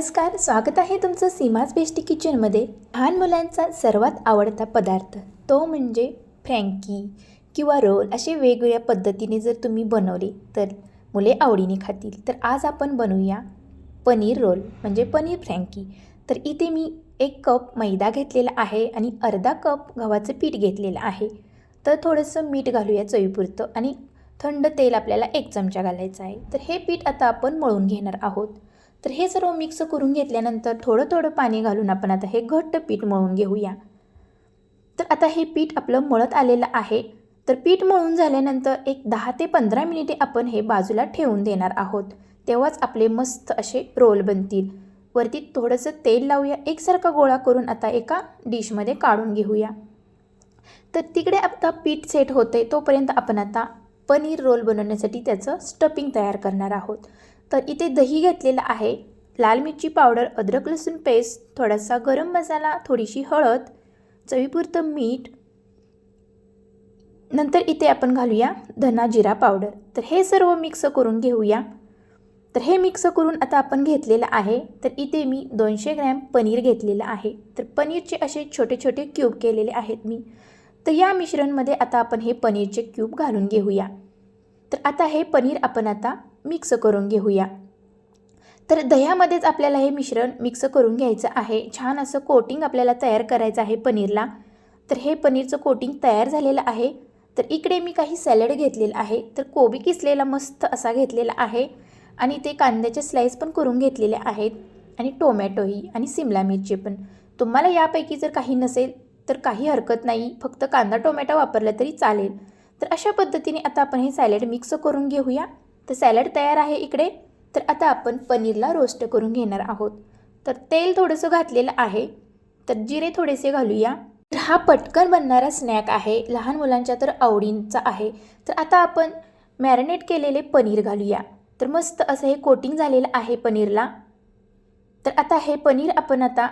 नमस्कार स्वागत आहे तुमचं सीमाज बेस्टी किचनमध्ये. लहान मुलांचा सर्वात आवडता पदार्थ तो म्हणजे फ्रँकी किंवा रोल असे वेगवेगळ्या पद्धतीने जर तुम्ही बनवले तर मुले आवडीने खातील. तर आज आपण बनवूया पनीर रोल म्हणजे पनीर फ्रँकी. तर इथे मी एक कप मैदा घेतलेला आहे आणि अर्धा कप गव्हाचं पीठ घेतलेलं आहे. तर थोडंसं मीठ घालूया चवीपुरतं आणि थंड तेल आपल्याला एक चमचा घालायचं आहे. तर हे पीठ आता आपण मळून घेणार आहोत. तर हे सर्व मिक्स करून घेतल्यानंतर थोडं थोडं पाणी घालून आपण आता हे घट्ट पीठ मळून घेऊया. तर आता हे पीठ आपलं मळत आलेलं आहे. तर पीठ मळून झाल्यानंतर एक दहा ते पंधरा मिनिटे आपण हे बाजूला ठेवून देणार आहोत. तेव्हाच आपले मस्त असे रोल बनतील. वरती थोडंसं तेल लावूया. एकसारखा गोळा करून आता एका डिशमध्ये काढून घेऊया. तर तिकडे आता पीठ सेट होते तोपर्यंत आपण आता पनीर रोल बनवण्यासाठी त्याचं स्टफिंग तयार करणार आहोत. तर इथे दही घेतलेलं आहे. लाल मिरची पावडर अद्रक लसूण पेस्ट थोडासा गरम मसाला थोडीशी हळद चवीपुरतं मीठ. नंतर इथे आपण घालूया धना जिरा पावडर. तर हे सर्व मिक्स करून घेऊया. तर हे मिक्स करून आता आपण घेतलेलं आहे. तर इथे मी दोनशे ग्रॅम पनीर घेतलेलं आहे. तर पनीरचे असे छोटे छोटे क्यूब केलेले आहेत मी. तर या मिश्रणमध्ये आता आपण हे पनीरचे क्यूब घालून घेऊया. तर आता हे पनीर आपण आता मिक्स करून घेऊया. तर दह्यामध्येच आपल्याला हे मिश्रण मिक्स करून घ्यायचं आहे. छान असं कोटिंग आपल्याला तयार करायचं आहे पनीरला. तर हे पनीरचं कोटिंग तयार झालेलं आहे. तर इकडे मी काही सॅलड घेतलेलं आहे. तर कोबी किसलेला मस्त असा घेतलेला आहे. आणि ते कांद्याचे स्लाईस पण करून घेतलेले आहेत. आणि टोमॅटोही आणि सिमला मिरची पण. तुम्हाला यापैकी जर काही नसेल तर काही हरकत नाही. फक्त कांदा टोमॅटो वापरला तरी चालेल. तर अशा पद्धतीने आता आपण हे सॅलड मिक्स करून घेऊया. तर सॅलड तयार आहे इकडे. तर आता आपण पनीरला रोस्ट करून घेणार आहोत. तर तेल थोडंसं घातलेलं आहे. तर जिरे थोडेसे घालूया. तर हा पटकन बनणारा स्नॅक आहे. लहान मुलांच्या तर आवडींचा आहे. तर आता आपण मॅरिनेट केलेले पनीर घालूया. तर मस्त असं हे कोटिंग झालेलं आहे पनीरला. तर आता हे पनीर आपण आता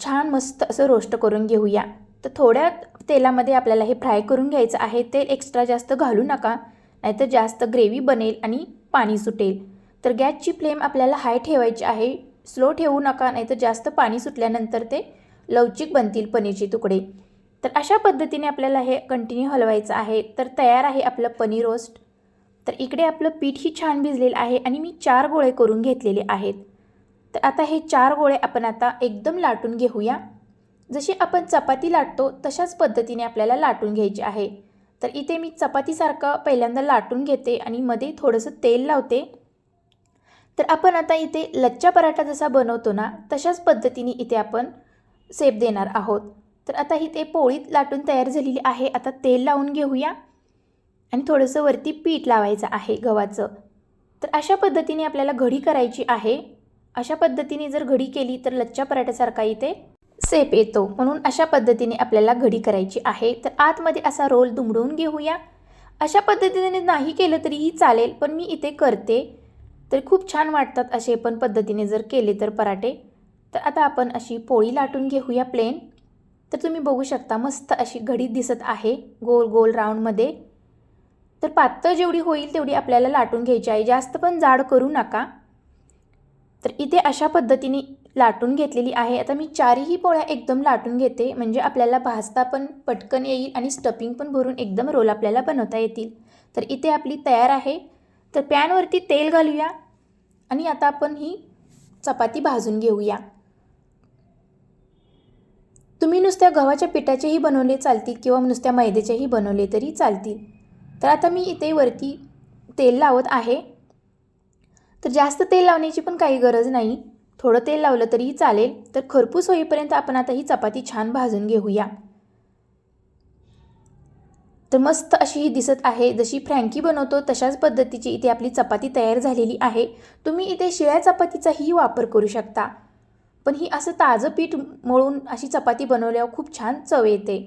छान मस्त असं रोस्ट करून घेऊया. तर थोड्या तेलामध्ये आपल्याला हे फ्राय करून घ्यायचं आहे. तेल एक्स्ट्रा जास्त घालू नका. नाहीतर जास्त ग्रेव्ही बनेल आणि पाणी सुटेल. तर गॅसची फ्लेम आपल्याला हाय ठेवायची आहे स्लो ठेवू नका नाहीतर जास्त पाणी सुटल्यानंतर ते लवचिक बनतील पनीरचे तुकडे. तर अशा पद्धतीने आपल्याला हे कंटिन्यू हलवायचं आहे. तर तयार आहे आपलं पनीर रोस्ट तर इकडे आपलं पीठही छान भिजलेलं आहे आणि मी चार गोळे करून घेतलेले आहेत. तर आता हे चार गोळे आपण आता एकदम लाटून घेऊया. जशी आपण चपाती लाटतो तशाच पद्धतीने आपल्याला लाटून घ्यायची आहे. तर इथे मी चपातीसारखं पहिल्यांदा लाटून घेते आणि मध्ये थोडंसं तेल लावते. तर आपण आता इथे लच्चा पराठा जसा बनवतो ना तशाच पद्धतीने इथे आपण सेप देणार आहोत. तर आता इथे पोळीत लाटून तयार झालेली आहे. आता तेल लावून घेऊया. आणि थोडंसं वरती पीठ लावायचं आहे गव्हाचं. तर अशा पद्धतीने आपल्याला घडी करायची आहे. अशा पद्धतीने जर घडी केली तर लच्चा पराठ्यासारखा इथे सेप येतो म्हणून अशा पद्धतीने आपल्याला घडी करायची आहे. तर आतमध्ये असा रोल दुमडून घेऊया. अशा पद्धतीने नाही केलं तरीही चालेल पण मी इथे करते. तर खूप छान वाटतात असे पण पद्धतीने जर केले तर पराठे. तर आता आपण अशी पोळी लाटून घेऊया प्लेन. तर तुम्ही बघू शकता मस्त अशी घडी दिसत आहे गोल गोल राऊंडमध्ये तर पातळ जेवढी होईल तेवढी आपल्याला लाटून घ्यायची आहे. जास्त पण जाड करू नका. तर इथे अशा पद्धतीने लाटून घेतलेली आहे. आता मी चारही पोळ्या एकदम लाटून घेते. म्हणजे आपल्याला भाजता पण पटकन येईल आणि स्टफिंग पण भरून एकदम रोल आपल्याला बनवता येतील. तर इथे आपली तयार आहे. तर पॅनवरती तेल घालूया आणि आता आपण ही चपाती भाजून घेऊया. तुम्ही नुसत्या गव्हाच्या पिठाचेही बनवले चालतील किंवा नुसत्या मैद्याचेही बनवले तरी चालतील. तर आता मी इथे वरती तेल लावत आहे. तर जास्त तेल लावण्याची पण काही गरज नाही. थोडं तेल लावलं तरीही चालेल तर खरपूस होईपर्यंत आपण आता ही चपाती छान भाजून घेऊया. तर मस्त अशी ही दिसत आहे जशी फ्रँकी बनवतो तशाच पद्धतीची इथे आपली चपाती तयार झालेली आहे. तुम्ही इथे शिळ्या चपातीचाही वापर करू शकता पण ही असं ताजं पीठ मळून अशी चपाती बनवल्यावर खूप छान चव येते.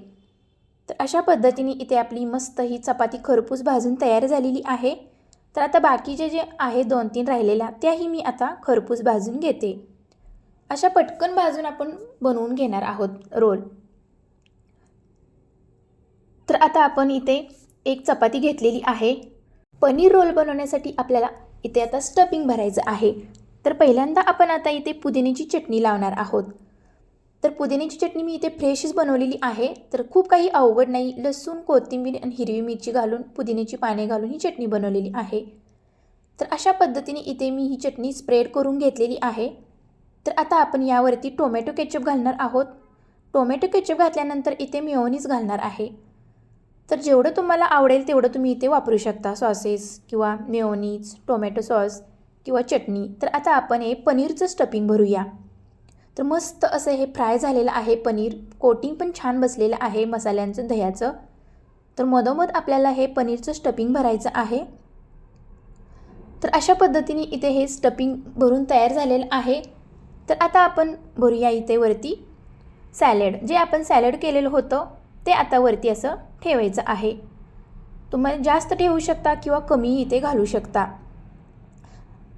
तर अशा पद्धतीने इथे आपली मस्त ही चपाती खरपूस भाजून तयार झालेली आहे. तर आता बाकीचे जे आहे दोन तीन राहिलेल्या त्याही मी आता खरपूस भाजून घेते. अशा पटकन भाजून आपण बनवून घेणार आहोत रोल. तर आता आपण इथे एक चपाती घेतलेली आहे. पनीर रोल बनवण्यासाठी आपल्याला इथे आता स्टफिंग भरायचं आहे. तर पहिल्यांदा आपण आता इथे पुदिन्याची चटणी लावणार आहोत. तर पुदिन्याची चटणी मी इथे फ्रेशच बनवलेली आहे. तर खूप काही अवघड नाही. लसूण कोथिंबीर आणि हिरवी मिरची घालून पुदिन्याची पाने घालून ही चटणी बनवलेली आहे. तर अशा पद्धतीने इथे मी ही चटणी स्प्रेड करून घेतलेली आहे. तर आता आपण यावरती टोमॅटो केचप घालणार आहोत. टोमॅटो केचप घातल्यानंतर इथे मिओनीज घालणार आहे. तर जेवढं तुम्हाला आवडेल तेवढं तुम्ही इथे वापरू शकता. सॉसेस किंवा मेओनीज टोमॅटो सॉस किंवा चटणी. तर आता आपण हे पनीरचं स्टफिंग भरूया. तर मस्त असं हे फ्राय झालेलं आहे पनीर. कोटिंग पण छान बसलेलं आहे मसाल्यांचं दह्याचं. तर मधोमध आपल्याला हे पनीरचं स्टपिंग भरायचं आहे. तर अशा पद्धतीने इथे हे स्टपिंग भरून तयार झालेलं आहे. तर आता आपण भरूया इथे वरती सॅलेड जे आपण सॅलड केलेलं होतं ते आता वरती असं ठेवायचं आहे. तुम्हाला जास्त ठेवू शकता किंवा कमी इथे घालू शकता.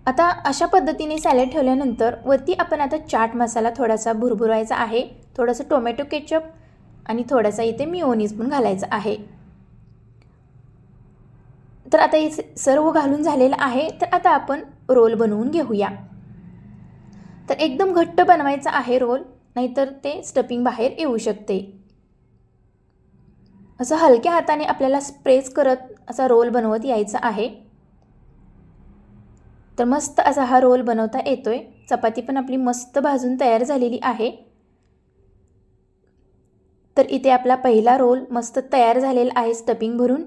आता अशा पद्धतीने सॅलड ठेवल्यानंतर वरती आपण आता चाट मसाला थोडासा भुरभुरायचा आहे थोडंसं टोमॅटो केचप आणि थोडासा इथे मिओनीज पण घालायचा आहे. तर आता हे सर्व घालून झालेलं आहे तर आता आपण रोल बनवून घेऊया. तर एकदम घट्ट बनवायचा आहे रोल नाहीतर ते स्टपिंग बाहेर येऊ शकते. असं हलक्या हाताने आपल्याला स्प्रेस करत असा रोल बनवत यायचा आहे. तर मस्त असा हा रोल बनवता येतो आहे चपाती पण आपली मस्त भाजून तयार झालेली आहे. तर इथे आपला पहिला रोल मस्त तयार झालेला आहे स्टपिंग भरून.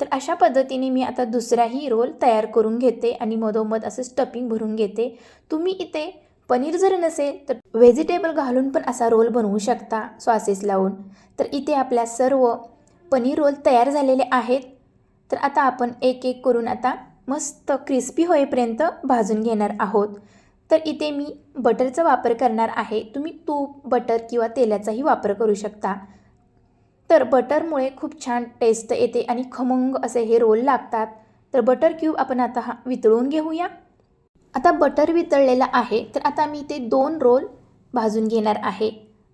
तर अशा पद्धतीने मी आता दुसराही रोल तयार करून घेते आणि मधोमध असं स्टपिंग भरून घेते. तुम्ही इथे पनीर जर नसेल तर व्हेजिटेबल घालून पण असा रोल बनवू शकता सॉसेस लावून. तर इथे आपल्या सर्व पनीर रोल तयार झालेले आहेत. तर आता आपण एक एक करून आता मस्त क्रिस्पी होईपर्यंत भाजून घेणार आहोत. तर इथे मी बटरचा वापर करणार आहे. तुम्ही तूप बटर किंवा तेलाचाही वापर करू शकता. तर बटरमुळे खूप छान टेस्ट येते आणि खमंग असे हे रोल लागतात. तर बटर क्यूब आपण आता हा वितळून घेऊया. आता बटर वितळलेलं आहे. तर आता मी ते दोन रोल भाजून घेणार आहे.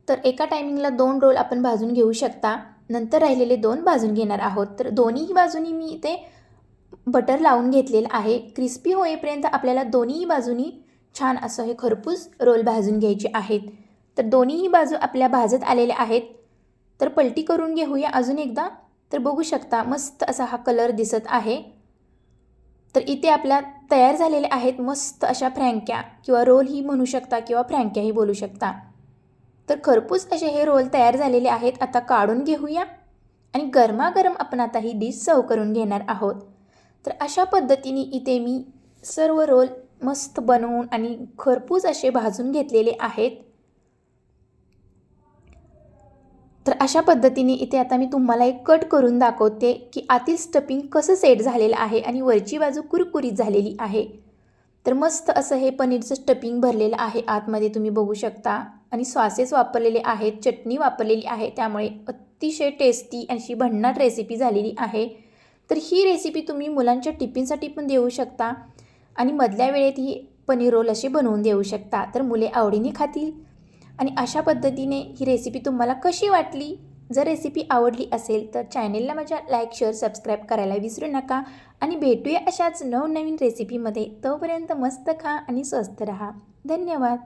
तर एका टायमिंगला दोन रोल आपण भाजून घेऊ शकता. नंतर राहिलेले दोन भाजून घेणार आहोत. तर दोन्ही बाजूनी मी इथे बटर लावून घेतलेलं आहे. क्रिस्पी होईपर्यंत आपल्याला दोन्ही बाजूनी छान असं हे खरपूस रोल भाजून घ्यायचे आहेत. तर दोन्हीही बाजू आपल्या भाजत आलेल्या आहेत. तर पलटी करून घेऊया अजून एकदा. तर बघू शकता मस्त असा हा कलर दिसत आहे. तर इथे आपल्या तयार झालेल्या आहेत मस्त अशा फ्रँक्या किंवा रोलही म्हणू शकता किंवा फ्रँक्याही बोलू शकता. तर खरपूस असे हे रोल तयार झालेले आहेत. आता काढून घेऊया. आणि गरमागरम आपण आता ही डिश सर्व करून घेणार आहोत. तर अशा पद्धतीने इथे मी सर्व रोल मस्त बनवून आणि खरपूस असे भाजून घेतलेले आहेत. तर अशा पद्धतीने इथे आता मी तुम्हाला एक कट करून दाखवते की आतील स्टफिंग कसं सेट झालेलं आहे आणि वरची बाजू कुरकुरीत झालेली आहे. तर मस्त असं हे पनीरचं स्टफिंग भरलेलं आहे आतमध्ये तुम्ही बघू शकता. आणि सॉसेस वापरलेले आहेत चटणी वापरलेली आहे त्यामुळे अतिशय टेस्टी अशी भन्नाट रेसिपी झालेली आहे. तर ही रेसिपी तुम्ही मुलांच्या टिफिनसाठी पण देऊ शकता. आणि मधल्या वेळेत ही पनीर रोल असे बनवून देऊ शकता. तर मुले आवडीने खातील. आणि अशा पद्धतीने ही रेसिपी तुम्हाला कशी वाटली? जर रेसिपी आवडली असेल तर चॅनेलला माझ्या लाईक शेअर सबस्क्राईब करायला विसरू नका. आणि भेटूया अशाच नवनवीन रेसिपीमध्ये तोपर्यंत मस्त खा आणि स्वस्त रहा. धन्यवाद.